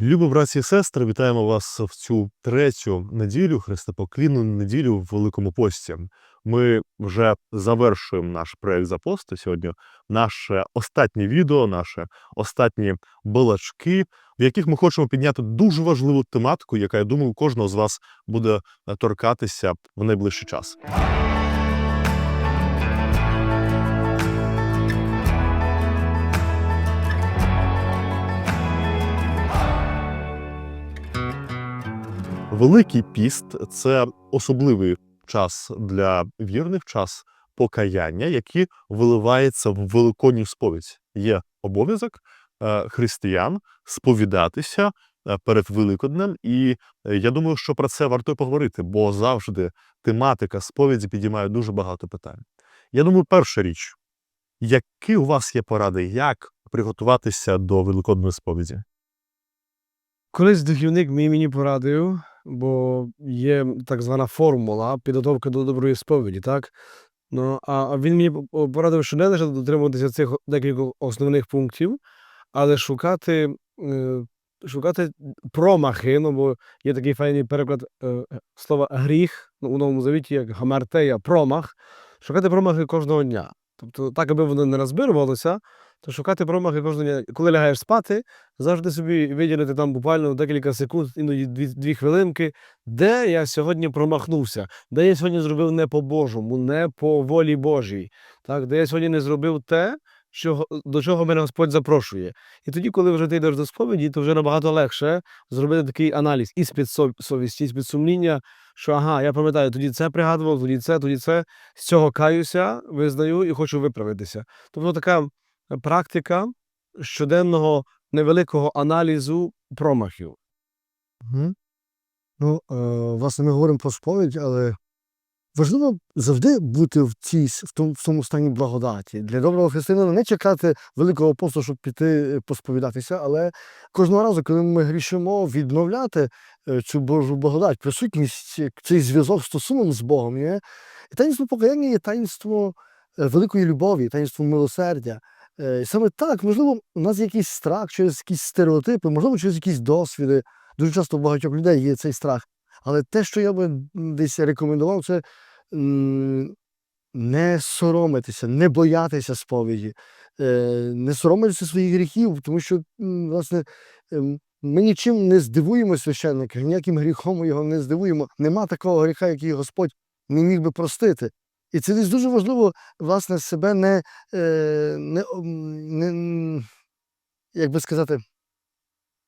Любі браті і сестри, вітаємо вас в цю третю неділю, хрестопоклінну неділю в Великому пості. Ми вже завершуємо наш проект запосту. Сьогодні наше останнє відео, наші останні балачки, в яких ми хочемо підняти дуже важливу тематику, яка, я думаю, кожного з вас буде торкатися в найближчий час. Великий піст це особливий час для вірних, час покаяння, який виливається в великодню сповідь. Є обов'язок е, християн сповідатися е, перед Великоднем, і я думаю, що про це варто поговорити, бо завжди тематика сповіді підіймає дуже багато питань. Я думаю, перша річ, які у вас є поради, як приготуватися до великодної сповіді? Колись духівник мій мені порадив, бо є так звана формула підготовки до доброї сповіді, так? Ну, а він мені порадив, що не лише дотримуватися цих декількох основних пунктів, але шукати, е, шукати промахи, ну, бо є такий файний переклад е, слова гріх ну, у Новому Завіті, як гамартея, промах, шукати промахи кожного дня. Тобто, так, аби воно не розбирувалося, то шукати промахи кожного дня. Коли лягаєш спати, завжди собі виділити там буквально декілька секунд, іноді дві, дві хвилинки, де я сьогодні промахнувся, де я сьогодні зробив не по-божому, не по волі Божій, так, де я сьогодні не зробив те, що, до чого мене Господь запрошує. І тоді, коли вже ти йдеш до сповіді, то вже набагато легше зробити такий аналіз і з совісті, і з сумління, що ага, я пам'ятаю, тоді це пригадував, тоді це, тоді це, з цього каюся, визнаю і хочу виправитися. Тобто така практика щоденного невеликого аналізу промахів. Мгм. Ну, е, власне, ми говоримо про сповідь, але важливо завжди бути в, цій, в, тому, в тому стані благодаті. Для доброго християнина не чекати великого посту, щоб піти е, посповідатися, але кожного разу, коли ми грішимо, відновляти е, цю Божу благодать, присутність, цей зв'язок стосунок з Богом. Є. І таїнство покаяння є таїнство е, великої любові, таїнство милосердя. Е, і Саме так, можливо, у нас якийсь страх через якісь стереотипи, можливо, через якісь досвіди. Дуже часто у багатьох людей є цей страх. Але те, що я би десь рекомендував, це не соромитися, не боятися сповіді, е, не соромитися своїх гріхів, тому що, власне, ем, ми нічим не здивуємо священника, ніяким гріхом ми його не здивуємо. Нема такого гріха, який Господь не міг би простити. І це десь дуже важливо, власне, себе не, е, не, не як би сказати,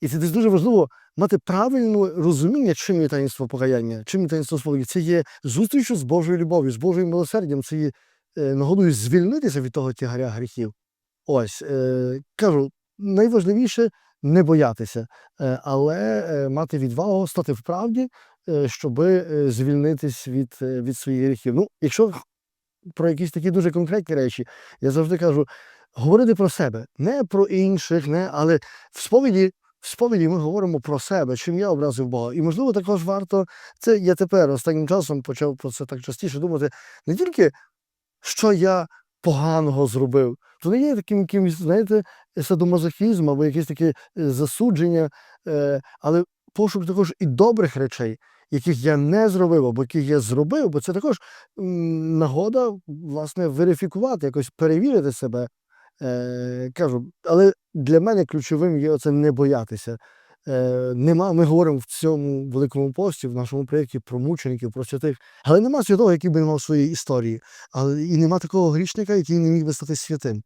і це десь дуже важливо мати правильне розуміння, чим є таїнство покаяння, чим є таїнство сповіді. Це є зустрічю з Божою любов'ю, з Божою милосердям, це є е, нагодою звільнитися від того тягаря гріхів. Ось, е, кажу, найважливіше не боятися, але мати відвагу, стати в правді, щоб звільнитись від, від своїх гріхів. Ну, якщо про якісь такі дуже конкретні речі, я завжди кажу, говорити про себе, не про інших, не, але в сповіді в сповіді ми говоримо про себе, чим я образив Бога. І, можливо, також варто, це я тепер останнім часом почав про це так частіше думати, не тільки, що я поганого зробив, то не є таким якимось, знаєте, садомазохізм або якесь таке засудження, е, але пошук також і добрих речей, яких я не зробив, або яких я зробив, бо це також нагода, власне, верифікувати, якось перевірити себе. Е, кажу, але для мене ключовим є оце не боятися. Е, нема, ми говоримо в цьому великому пості, в нашому проєкті про мучеників, про святих, але нема святого, який би не мав своєї історії. Але і нема такого грішника, який не міг би стати святим.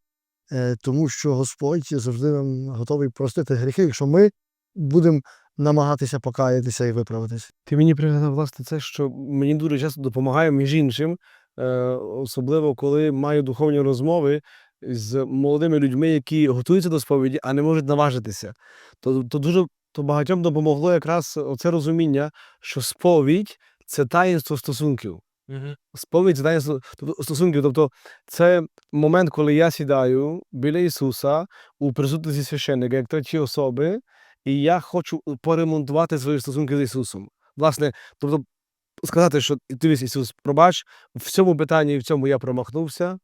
Е, тому що Господь завжди нам готовий простити гріхи, якщо ми будемо намагатися покаятися і виправитися. Ти мені пригадав, власне, це, що мені дуже часто допомагає між іншим, е, особливо коли маю духовні розмови з молодими людьми, які готуються до сповіді, а не можуть наважитися. То, то дуже то багатьом допомогло якраз оце розуміння, що сповідь це таїнство стосунків. Сповідь це таїнство тобто, стосунків. Тобто, це момент, коли я сідаю біля Ісуса у присутності священника, як третій особи, і я хочу поремонтувати свої стосунки з Ісусом. Власне, тобто сказати, що дивись, Ісус, пробач, в цьому питанні і в цьому я промахнувся,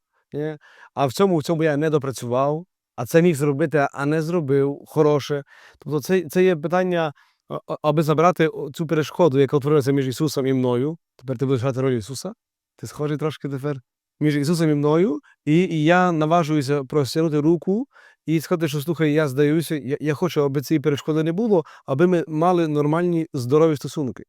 а в цьому, в цьому я не допрацював, а це міг зробити, а не зробив хороше. Тобто, це, це є питання, аби забрати цю перешкоду, яка утворилася між Ісусом і мною. Тепер ти будеш грати роль Ісуса. Ти схожий трошки тепер між Ісусом і мною, і, і я наважуюся простягнути руку і сказати, що слухай, я здаюся, я, я хочу, аби цієї перешкоди не було, аби ми мали нормальні здорові стосунки.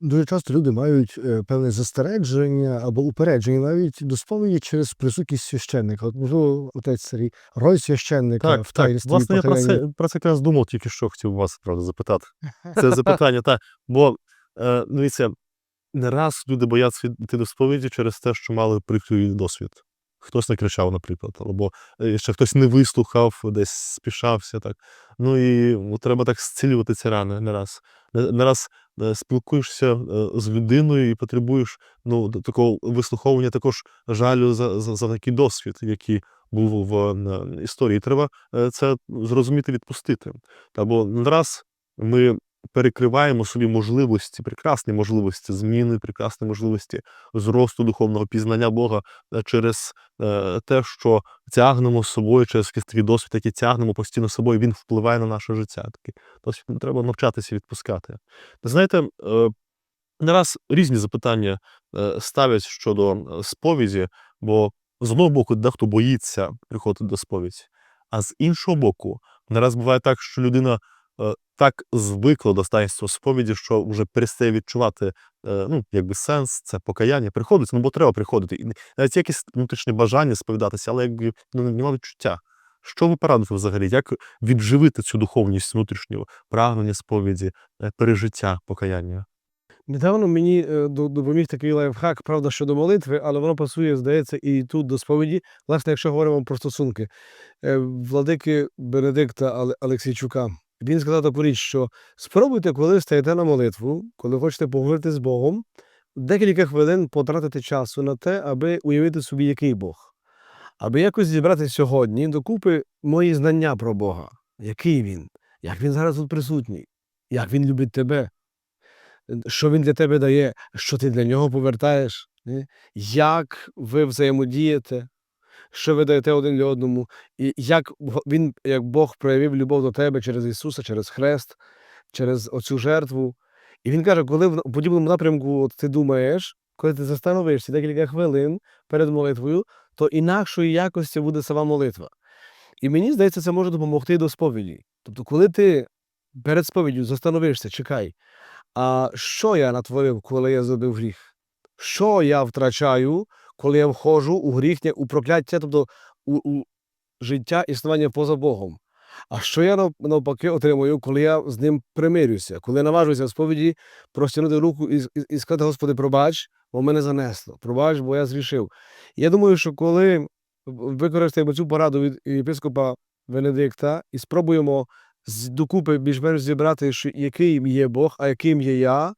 Дуже часто люди мають е, певне застереження або упередження навіть до сповіді через присутність священника. От, можливо, отець Сергій, роль священника Так, в так. Власне, я про це, про це якраз думав тільки що хотів вас правда запитати. Це запитання, так. Бо е, дивіться, не раз люди бояться йти до сповіді через те, що мали прикрий досвід. Хтось накричав, наприклад, або е, ще хтось не вислухав, десь спішався. Так. Ну і ну, треба так зцілювати ці рани не раз. Не, не раз е, спілкуєшся е, з людиною і потребуєш ну, такого вислуховування також жалю за, за, за такий досвід, який був в історії. Треба це зрозуміти, відпустити. Або не раз ми перекриваємо собі можливості, прекрасні можливості зміни, прекрасні можливості зросту духовного пізнання Бога е, через е, те, що тягнемо з собою, через якийсь такий досвід, який тягнемо постійно з собою, він впливає на наше життя. Такий досвід треба навчатися відпускати. Знаєте, е, не раз різні запитання ставлять щодо сповіді, бо з одного боку дехто боїться приходити до сповіді, а з іншого боку, не раз буває так, що людина так звикла до таїнства сповіді, що вже перестає відчувати е, ну, якби сенс, це покаяння. Приходить, ну бо треба приходити. І навіть є якесь внутрішнє бажання сповідатися, але якби ну, немає відчуття. Що ви порадите взагалі? Як відживити цю духовність внутрішнього прагнення сповіді, е, пережиття покаяння? Недавно мені е, до- допоміг такий лайфхак, правда, щодо молитви, але воно пасує, здається, і тут до сповіді. Власне, якщо говоримо про стосунки, Е, владики Бенедикта Але- Олексійчука. Він сказав таку річ, що спробуйте, коли стаєте на молитву, коли хочете поговорити з Богом, декілька хвилин потратити часу на те, аби уявити собі, який Бог. Аби якось зібрати сьогодні докупи мої знання про Бога. Який він, як він зараз тут присутній, як він любить тебе, що він для тебе дає, що ти для нього повертаєш, як ви взаємодієте, що ви даєте один одному, і як він, як Бог проявив любов до тебе через Ісуса, через Хрест, через оцю жертву. І він каже, коли в подібному напрямку от ти думаєш, коли ти застановишся декілька хвилин перед молитвою, то інакшої якості буде сама молитва. І мені здається, це може допомогти до сповіді. Тобто, коли ти перед сповіддю застановишся, чекай, а що я натворив, коли я зробив гріх? Що я втрачаю, коли я входжу у гріхнє, у прокляття, тобто у, у життя існування поза Богом? А що я навпаки отримую, коли я з ним примирюся, коли я наважуюся в сповіді простягнути руку і, і, і сказати, Господи, пробач, бо мене занесло. Пробач, бо я зрішив. Я думаю, що коли використаємо цю пораду від єпископа Венедикта і спробуємо докупи більш-менш зібрати, що яким є Бог, а яким є я,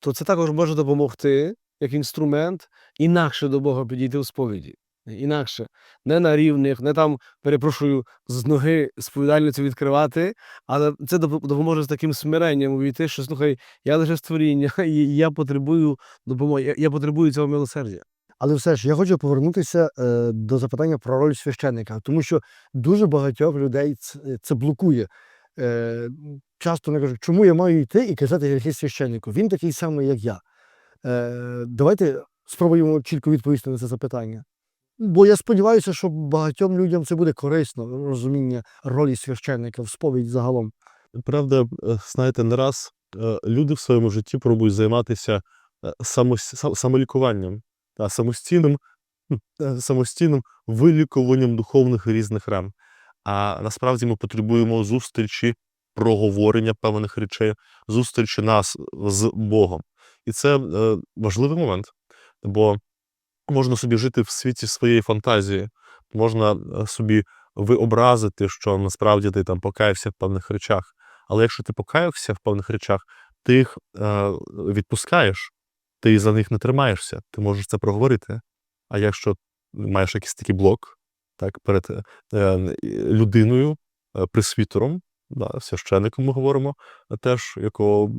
то це також може допомогти як інструмент інакше до Бога підійти у сповіді. Інакше, не на рівних, не там, перепрошую, з ноги сповідальницю відкривати, але це допоможе з таким смиренням увійти, що слухай, я лише створіння, і я потребую допомоги, я, я потребую цього милосердя. Але все ж я хочу повернутися е, до запитання про роль священника, тому що дуже багатьох людей це, це блокує. Е, часто вони кажуть, чому я маю йти і казати якийсь священнику? Він такий самий, як я. Е, давайте спробуємо чітко відповісти на це запитання. Бо я сподіваюся, що багатьом людям це буде корисно, розуміння ролі священника в сповідь загалом. Правда, е, знаєте, не раз е, люди в своєму житті пробують займатися самолікуванням та самостійним, самостійним вилікуванням духовних різних ран. А насправді ми потребуємо зустрічі, проговорення певних речей, зустрічі нас з Богом. І це е, важливий момент, бо можна собі жити в світі своєї фантазії, можна е, собі виобразити, що насправді ти там покаявся в певних речах. Але якщо ти покаявся в певних речах, ти їх е, відпускаєш, ти за них не тримаєшся, ти можеш це проговорити. А якщо маєш якийсь такий блок так, перед людиною, пресвітером, да, священником ми говоримо, теж якого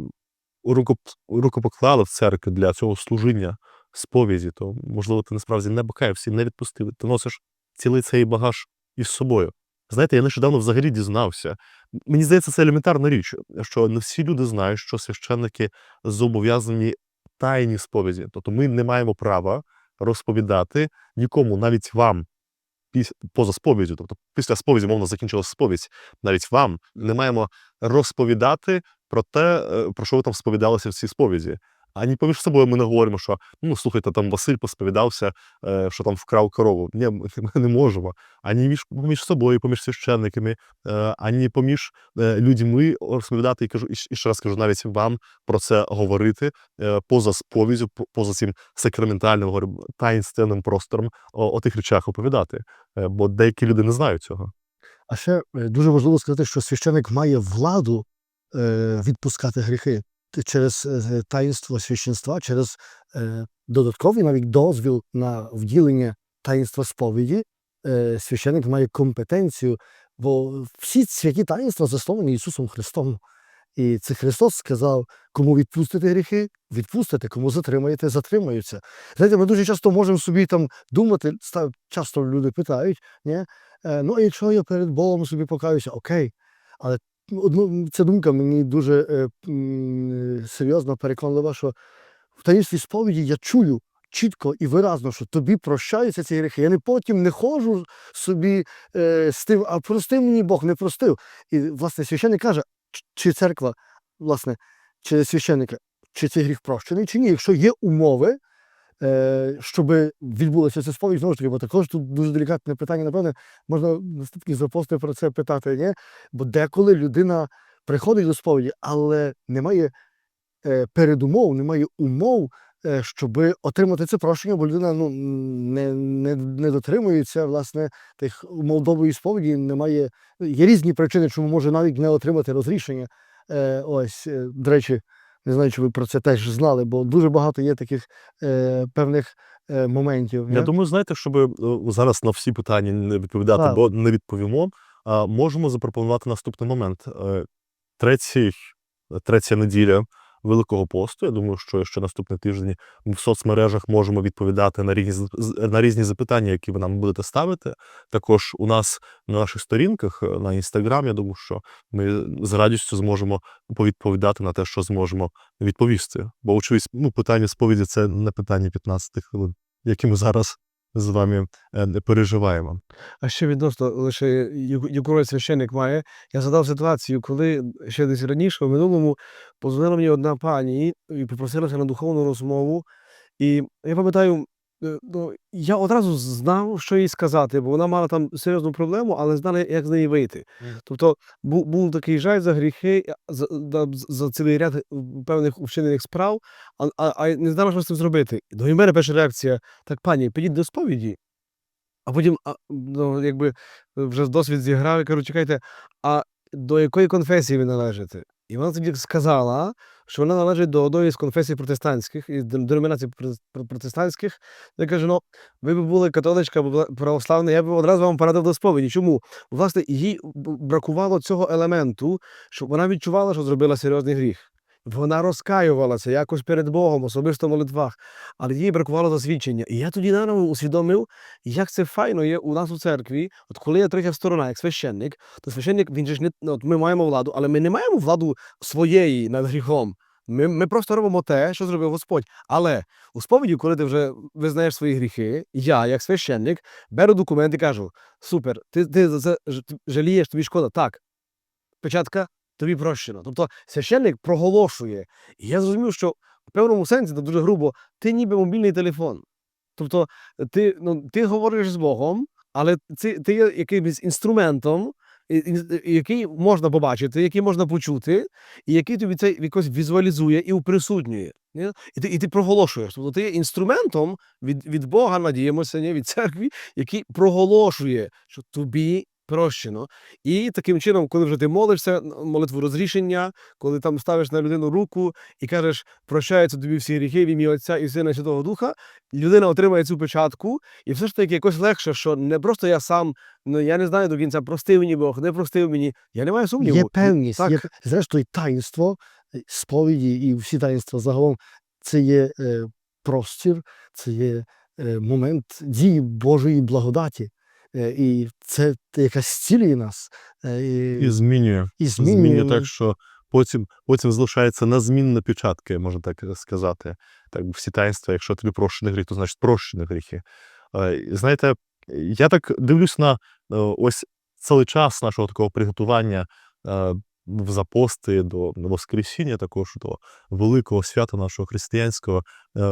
руко, рукопоклали в церкві для цього служіння сповіді, то можливо ти насправді не покаявся і не відпустив. Ти носиш цілий цей багаж із собою. Знаєте, я нещодавно взагалі дізнався. Мені здається, це елементарна річ, що не всі люди знають, що священники зобов'язані тайні сповіді. Тобто ми не маємо права розповідати нікому, навіть вам, поза сповіддю. Тобто після сповіді, мовно, закінчилася сповідь, навіть вам не маємо розповідати про те, е, про що ви там сповідалися в цій сповіді. Ані поміж собою ми не говоримо, що ну слухайте, там Василь посповідався, е, що там вкрав корову. Ні, ми, не можемо. Ані між поміж собою, поміж священниками, е, ані поміж людьми розповідати і кажу, і, ще раз кажу, навіть вам про це говорити поза сповіддю, поза цим сакраментальним говорю, таїнственним простором о, о тих речах оповідати. Бо деякі люди не знають цього. А ще дуже важливо сказати, що священик має владу відпускати гріхи через е, таїнство священства, через е, додатковий навіть дозвіл на вділення таїнства сповіді. Е, священик має компетенцію, бо всі святі таїнства засновані Ісусом Христом. І це Христос сказав, кому відпустите гріхи, відпустите, кому затримаєте, затримаються. Знаєте, ми дуже часто можемо собі там думати, часто люди питають, ні? Е, ну, а якщо я перед Богом собі покаюся, окей. Але ця думка мені дуже е, серйозно переконлива, що в таїнстві сповіді я чую чітко і виразно, що тобі прощаються ці гріхи. Я не потім не ходжу собі е, з тим, а прости мені Бог, не простив. І, власне, священник каже, чи церква, власне, чи священника, чи цей гріх прощений, чи ні. Якщо є умови, щоб відбулося це сповідь, знову ж таки, бо також тут дуже делікатне питання, напевне, можна наступні запости про це питати, ні? Бо деколи людина приходить до сповіді, але немає е, передумов, немає умов, е, щоб отримати це прощення, бо людина ну, не, не, не дотримується власне тих умов доброї сповіді, немає. Є різні причини, чому може навіть не отримати розрішення. Е, ось, е, до речі, не знаю, чи ви про це теж знали, бо дуже багато є таких е, певних е, моментів. Я не? думаю, знаєте, щоб е, зараз на всі питання не відповідати, Так. бо не відповімо. А можемо запропонувати наступний момент. Е, Третій, третя неділя Великого посту. Я думаю, що ще наступний тиждень ми в соцмережах можемо відповідати на різні на різні запитання, які ви нам будете ставити. Також у нас на наших сторінках е, на інстаграм. Я думаю, що ми з радістю зможемо повідповідати на те, що зможемо відповісти. Бо, очевидь, ну, питання сповіді це не питання 15 хвилин, які ми зараз з вами е, переживаємо. А ще відносно лише яку роль священник має. Я задав ситуацію, коли ще десь раніше, в минулому, позвонила мені одна пані і попросилася на духовну розмову. І я пам'ятаю, ну, я одразу знав, що їй сказати, бо вона мала там серйозну проблему, але знала, як з неї вийти. Тобто був, був такий жаль за гріхи, за, за цілий ряд е, певних вчинених справ, а, а, а не знала, що з цим зробити. До мене перша реакція: так, пані, підіть до сповіді. А потім, а, ну, якби вже досвід зіграв, і кажу, чекайте, а до якої конфесії ви належите? І вона тоді сказала, що вона належить до одної з конфесій протестантських, і деномінацій про- про- протестантських. Я кажу, ну, ви б були католичка або православна, я б одразу вам порадив до сповіді. Чому? Власне, їй бракувало цього елементу, щоб вона відчувала, що зробила серйозний гріх. Вона розкаювалася якось перед Богом, особисто в молитвах, але їй бракувало засвідчення. І я тоді наново усвідомив, як це файно є у нас у церкві. От коли є третя сторона, як священник, то священник він же ж не ну, от ми маємо владу, але ми не маємо владу своєї над гріхом. Ми, ми просто робимо те, що зробив Господь. Але у сповіді, коли ти вже визнаєш свої гріхи, я, як священник, беру документ і кажу: супер, ти, ти за це жалієш, тобі шкода. Так. Печатка тобі прощено. Тобто священник проголошує. І я зрозумів, що в певному сенсі, це дуже грубо, ти ніби мобільний телефон. Тобто ти, ну, ти говориш з Богом, але ти, ти є якимось інструментом, який можна побачити, який можна почути, і який тобі це якось візуалізує і уприсутнює. Ні? І, ти, і ти проголошуєш. Тобто ти є інструментом від, від Бога, надіємося, ні, від церкви, який проголошує, що тобі прощено. І таким чином, коли вже ти молишся, молитву розрішення, коли там ставиш на людину руку і кажеш, прощаються тобі всі гріхи в ім'я Отця і Сина і Святого Духа, людина отримає цю печатку, і все ж таки якось легше, що не просто я сам, ну я не знаю до кінця, простив мені Бог, не простив мені. Я не маю сумніву. Є певність, так, є, зрештою, таїнство, е, сповіді і всі таїнства загалом це є е, простір, це є е, момент дії Божої благодаті. І це якась цілі нас і, І змінює. і Змінює змінює. так, що потім, потім залишається незмінна печатка, можна так сказати. Так, всі таїнства, якщо тобі прощений гріх, то значить прощені гріхи. Знаєте, я так дивлюсь на ось цілий час нашого такого приготування в запости до Воскресіння, також до великого свята нашого християнського, е,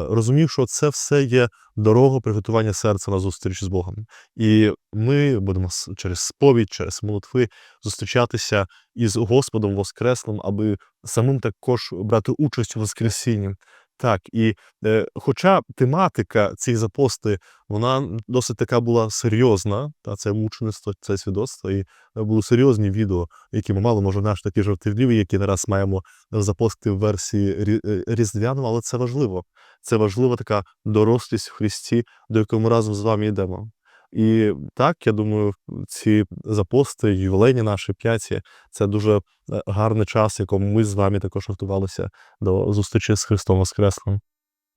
розумів, що це все є дорога приготування серця на зустріч з Богом. І ми будемо через сповідь, через молитви зустрічатися із Господом Воскреслим, аби самим також брати участь у Воскресінні. Так, і е, хоча тематика цієї запости, вона досить така була серйозна, та це мучеництво, це свідоцтво, і були серйозні відео, які ми мали, може, наш такі жартівливі, які нараз маємо запости в версії е, різдвяну, але це важливо. Це важлива така дорослість в Христі, до якої ми разом з вами йдемо. І так, я думаю, ці запости, ювілейні наші п'яті, це дуже е, гарний час, якому ми з вами також готувалися до зустрічі з Христом Воскреслим.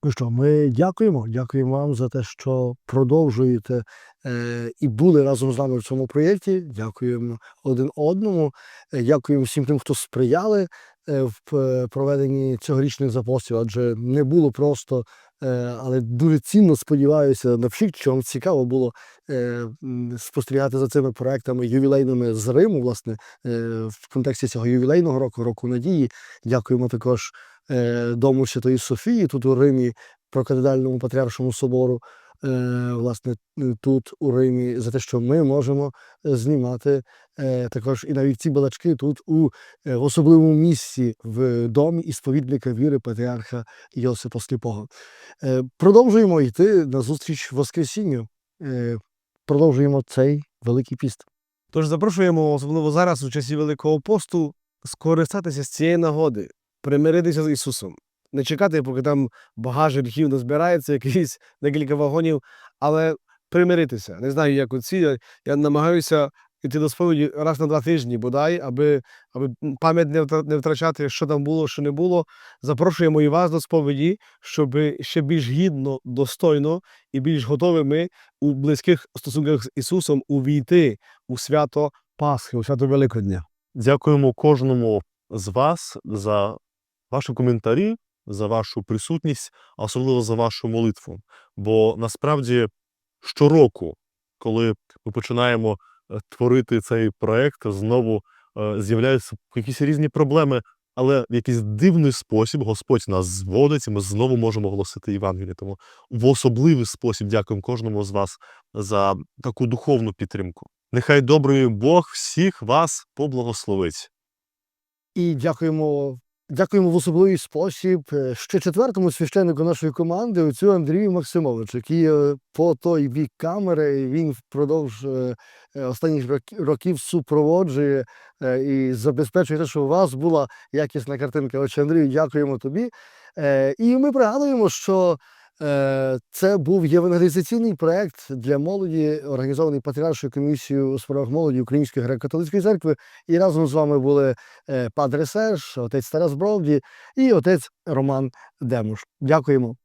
Ну що, ми дякуємо. Дякуємо вам за те, що продовжуєте е, і були разом з нами в цьому проєкті. Дякуємо один одному. Е, Дякуємо всім тим, хто сприяли е, в проведенні цьогорічних запостів, адже не було просто, але дуже цінно сподіваюся, навчить, що вам цікаво було е, спостерігати за цими проектами ювілейними з Риму, власне, е, в контексті цього ювілейного року, року надії. Дякуємо також е, Дому Святої Софії тут у Римі, прокатедальному патріаршому собору, е, власне, е, тут у Римі, за те, що ми можемо е, знімати е, також і навіть ці балачки тут у е, особливому місці в домі і сповідника віри патріарха Йосипа Сліпого. Е, продовжуємо йти на зустріч Воскресінню. Е, продовжуємо цей великий піст. Тож запрошуємо, особливо зараз, у часі Великого посту, скористатися з цієї нагоди, примиритися з Ісусом. Не чекати, поки там багаж гріхів назбирається, якісь декілька вагонів, але примиритися. Не знаю, як оці. Я, намагаюся йти до сповіді раз на два тижні, бодай, аби, аби пам'ять не втрачати, що там було, що не було. Запрошуємо і вас до сповіді, щоб ще більш гідно, достойно і більш готовими у близьких стосунках з Ісусом увійти у свято Пасхи, у свято Великодня. Дякуємо кожному з вас за ваші коментарі, за вашу присутність, а особливо за вашу молитву. Бо насправді щороку, коли ми починаємо е, творити цей проект, знову е, з'являються якісь різні проблеми, але в якийсь дивний спосіб Господь нас зводить, і ми знову можемо голосити Євангеліє. Тому в особливий спосіб дякуємо кожному з вас за таку духовну підтримку. Нехай добрий Бог всіх вас поблагословить. І дякуємо, дякуємо в особливий спосіб е, ще четвертому священнику нашої команди, оцю Андрію Максимовичу, який по той бік камери він впродовж е, е, останніх рок- років супроводжує і забезпечує те, що у вас була якісна картинка. Отже, Андрію, дякуємо тобі. І ми пригадуємо, що це був євангелізаційний проект для молоді, організований Патріаршою комісією у справах молоді Української греко-католицької церкви. І разом з вами були е, Падре Серж, отець Тарас Бровді і отець Роман Демуш. Дякуємо.